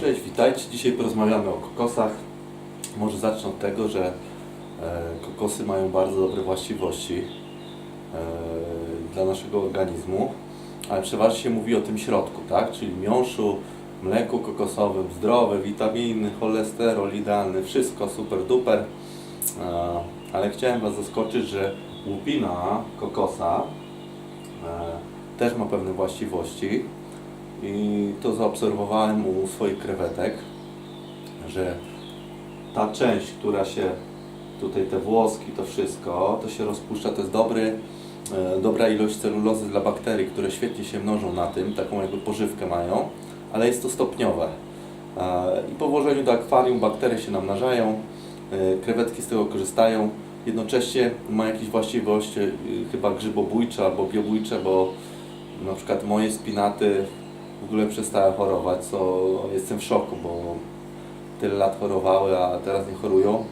Cześć, witajcie. Dzisiaj porozmawiamy o kokosach. Może zacznę od tego, że e, kokosy mają bardzo dobre właściwości e, dla naszego organizmu, ale przeważnie się mówi o tym środku, tak? Czyli miąższu, mleku kokosowym, zdrowe, witaminy, cholesterol idealny, wszystko super duper. E, ale chciałem Was zaskoczyć, że łupina kokosa też ma pewne właściwości i to zaobserwowałem u swoich krewetek, że ta część, która się tutaj te włoski, to wszystko, to się rozpuszcza, to jest dobry, e, dobra ilość celulozy dla bakterii, które świetnie się mnożą na tym, taką jakby pożywkę mają, ale jest to stopniowe. I po włożeniu do akwarium bakterie się namnażają, e, krewetki z tego korzystają, jednocześnie ma jakieś właściwości e, chyba grzybobójcze albo biobójcze, bo na przykład moje spinaty w ogóle przestały chorować, co jestem w szoku, bo tyle lat chorowały, a teraz nie chorują.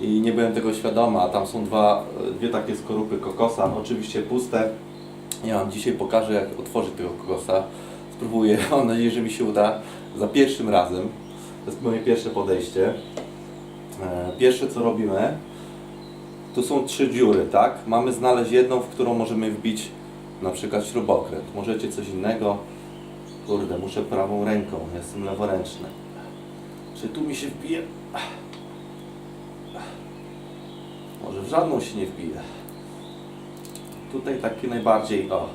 I nie byłem tego świadomy, a tam są dwa, dwie takie skorupy kokosa, oczywiście puste. Ja Wam dzisiaj pokażę, jak otworzyć tego kokosa. Spróbuję, mam nadzieję, że mi się uda za pierwszym razem. To jest moje pierwsze podejście. E, Pierwsze co robimy, tu są trzy dziury, tak? Mamy znaleźć jedną, w którą możemy wbić na przykład śrubokręt. Możecie coś innego. Kurde, muszę prawą ręką, jestem leworęczny. Czy tu mi się wbije? Może w żadną się nie wbije. Tutaj taki najbardziej, o,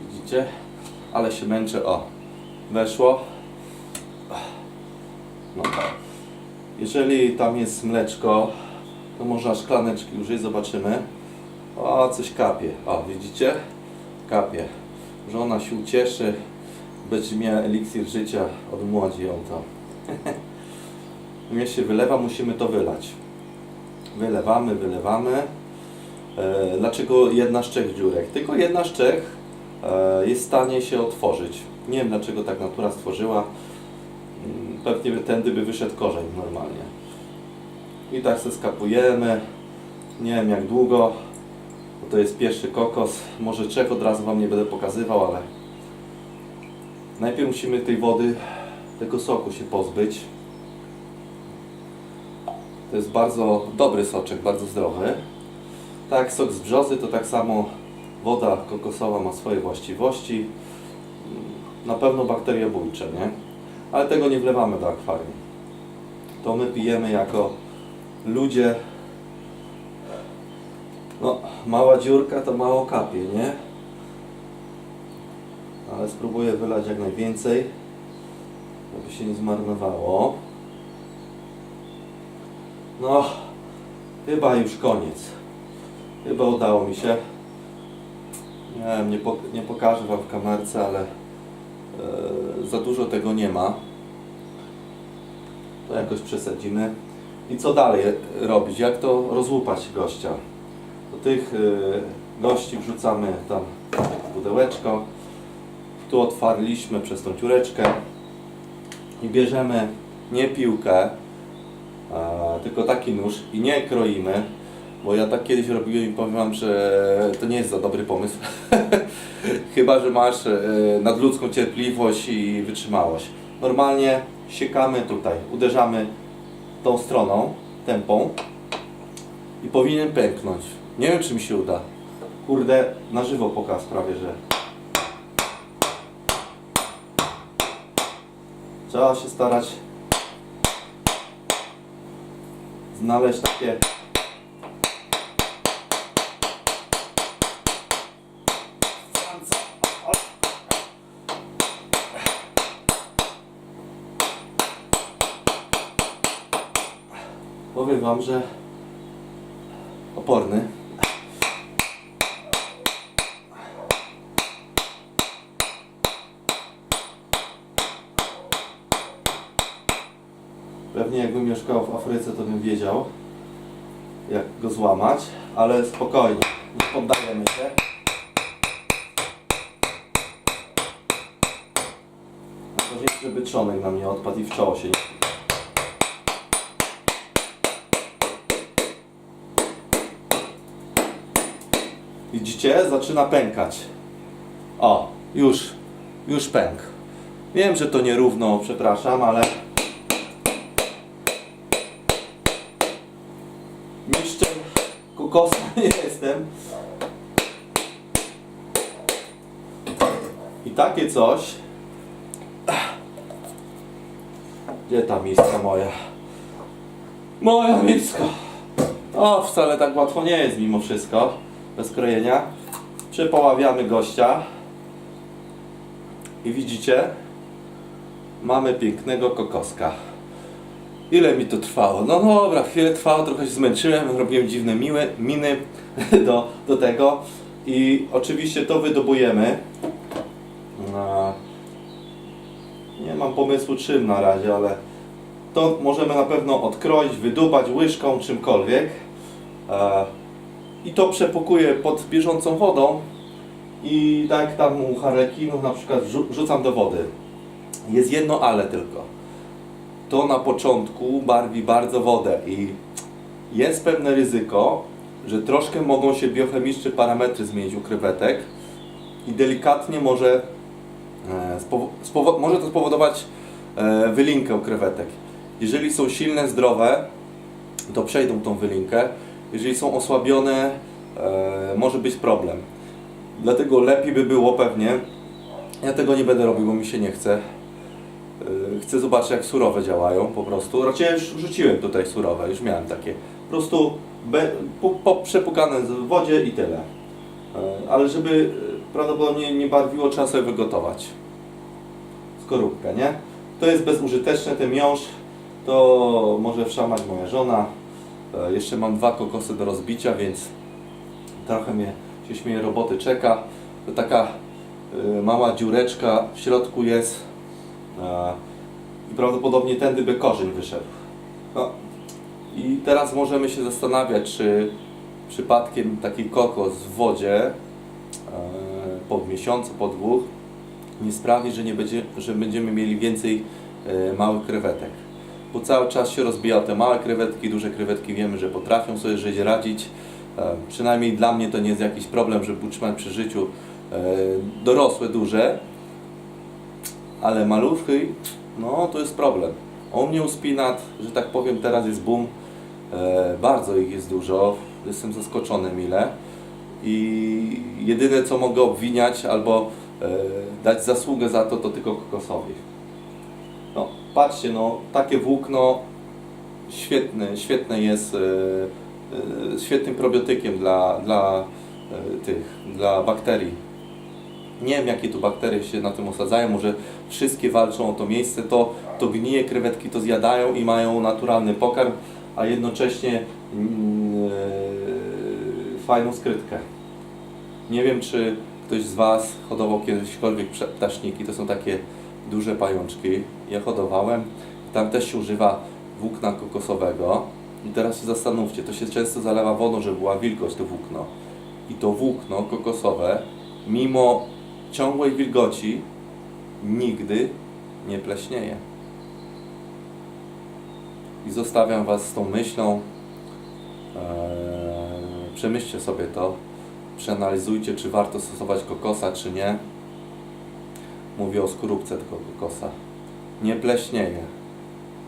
widzicie? Ale się męczę, o, weszło. No tak. Jeżeli tam jest mleczko, to można szklaneczki użyć, zobaczymy. O, coś kapie. O, widzicie? Kapie. Żona się ucieszy, będzie miała eliksir życia, odmłodzi ją to. Nie się wylewa, musimy to wylać. Wylewamy, wylewamy. E, dlaczego jedna z trzech dziurek? Tylko jedna z trzech e, jest w stanie się otworzyć. Nie wiem dlaczego tak natura stworzyła. Mm, Pewnie by tędy by wyszedł korzeń normalnie. I tak se skapujemy. Nie wiem jak długo, bo to jest pierwszy kokos. Może trzech od razu Wam nie będę pokazywał, ale najpierw musimy tej wody, tego soku się pozbyć. To jest bardzo dobry soczek, bardzo zdrowy. Tak sok z brzozy, to tak samo woda kokosowa ma swoje właściwości. Na pewno bakteriobójcze, nie? Ale tego nie wlewamy do akwarium. To my pijemy jako ludzie. No, mała dziurka to mało kapie, nie? Ale spróbuję wylać jak najwięcej, żeby się nie zmarnowało. No, chyba już koniec. Chyba udało mi się. Nie wiem, nie, nie pokażę Wam w kamerce, ale e, za dużo tego nie ma. To jakoś przesadzimy. I co dalej robić? Jak to rozłupać gościa? Do tych e, gości wrzucamy tam pudełeczko. Tu otwarliśmy przez tą ciureczkę i bierzemy nie piłkę, a, tylko taki nóż i nie kroimy, bo ja tak kiedyś robiłem i powiem Wam, że to nie jest za dobry pomysł. Chyba, że masz e, nadludzką cierpliwość i wytrzymałość. Normalnie siekamy tutaj, uderzamy tą stroną, tempą i powinien pęknąć. Nie wiem, czy mi się uda. Kurde, na żywo pokaz prawie, że. Trzeba się starać znaleźć takie Powiem Wam, że oporny. Go złamać, ale spokojnie, nie poddajemy się. Najważniejsze, żeby trzonek nam nie odpadł i w czoło się Widzicie? Zaczyna pękać. O, już, już pęk. Wiem, że to nierówno, przepraszam, ale nie jestem. I takie coś. Gdzie ta miska moja? Moja miska! O, wcale tak łatwo nie jest mimo wszystko. Bez krojenia. Przepoławiamy gościa. I widzicie? Mamy pięknego kokoska. Ile mi to trwało? No dobra, chwilę trwało, trochę się zmęczyłem, robiłem dziwne miłe, miny do, do tego. I oczywiście to wydobujemy. A, Nie mam pomysłu czym na razie, ale to możemy na pewno odkroić, wydubać łyżką, czymkolwiek. E, I to przepukuję pod bieżącą wodą i tak tam u harlekinów na przykład wrzucam do wody. Jest jedno ale tylko. To na początku barwi bardzo wodę i jest pewne ryzyko, że troszkę mogą się biochemiczne parametry zmienić u krewetek i delikatnie może, e, może to spowodować e, wylinkę u krewetek. Jeżeli są silne, zdrowe, to przejdą tą wylinkę. Jeżeli są osłabione, e, może być problem. Dlatego lepiej by było pewnie, ja tego nie będę robił, bo mi się nie chce. E, Chcę zobaczyć jak surowe działają po prostu. Raczej już rzuciłem tutaj surowe, już miałem takie. Po prostu be, po, po przepukane w wodzie i tyle. E, Ale żeby e, prawdopodobnie nie barwiło, trzeba sobie wygotować skorupkę, nie? To jest bezużyteczne, ten miąższ to może wszamać moja żona. Jeszcze mam dwa kokosy do rozbicia, więc trochę mnie się śmieje roboty czeka. To taka mała dziureczka w środku jest i prawdopodobnie tędy by korzeń wyszedł. No. I teraz możemy się zastanawiać, czy przypadkiem taki kokos w wodzie e, po miesiącu, po dwóch nie sprawi, że, nie będzie, że będziemy mieli więcej e, małych krewetek. Bo cały czas się rozbija te małe krewetki, duże krewetki wiemy, że potrafią sobie żyć, radzić. E, Przynajmniej dla mnie to nie jest jakiś problem, żeby utrzymać przy życiu dorosłe, duże. Ale maluchy, no to jest problem. U mnie że tak powiem, teraz jest boom. E, Bardzo ich jest dużo. Jestem zaskoczony mile. I jedyne co mogę obwiniać albo e, dać zasługę za to, to tylko kokosowi. No, patrzcie, no, takie włókno świetne, świetne jest, e, e, świetnym probiotykiem dla, dla e, tych, dla bakterii. Nie wiem, jakie tu bakterie się na tym osadzają, może wszystkie walczą o to miejsce, to, to gnije, krewetki to zjadają i mają naturalny pokarm, a jednocześnie e, fajną skrytkę. Nie wiem, czy ktoś z Was hodował kiedyśkolwiek ptaszniki, to są takie duże pajączki. Ja hodowałem, tam też się używa włókna kokosowego. I teraz się zastanówcie, to się często zalewa wodą, żeby była wilgoć to włókno. I to włókno kokosowe, mimo ciągłej wilgoci, nigdy nie pleśnieje. I zostawiam Was z tą myślą. Eee, przemyślcie sobie to przeanalizujcie, czy warto stosować kokosa, czy nie. Mówię o skorupce tego kokosa. Nie pleśnieje,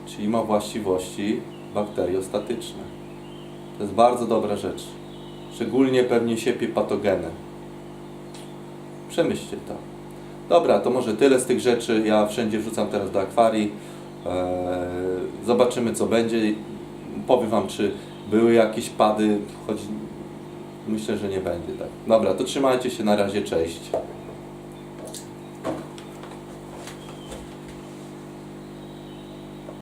czyli ma właściwości bakteriostatyczne. To jest bardzo dobra rzecz. Szczególnie pewnie siepie patogeny. Przemyślcie to. Dobra, to może tyle z tych rzeczy. Ja wszędzie wrzucam teraz do akwarii. Eee, zobaczymy co będzie. Powiem Wam, czy były jakieś pady, choć Myślę, że nie będzie tak. Dobra, to trzymajcie się na razie, cześć.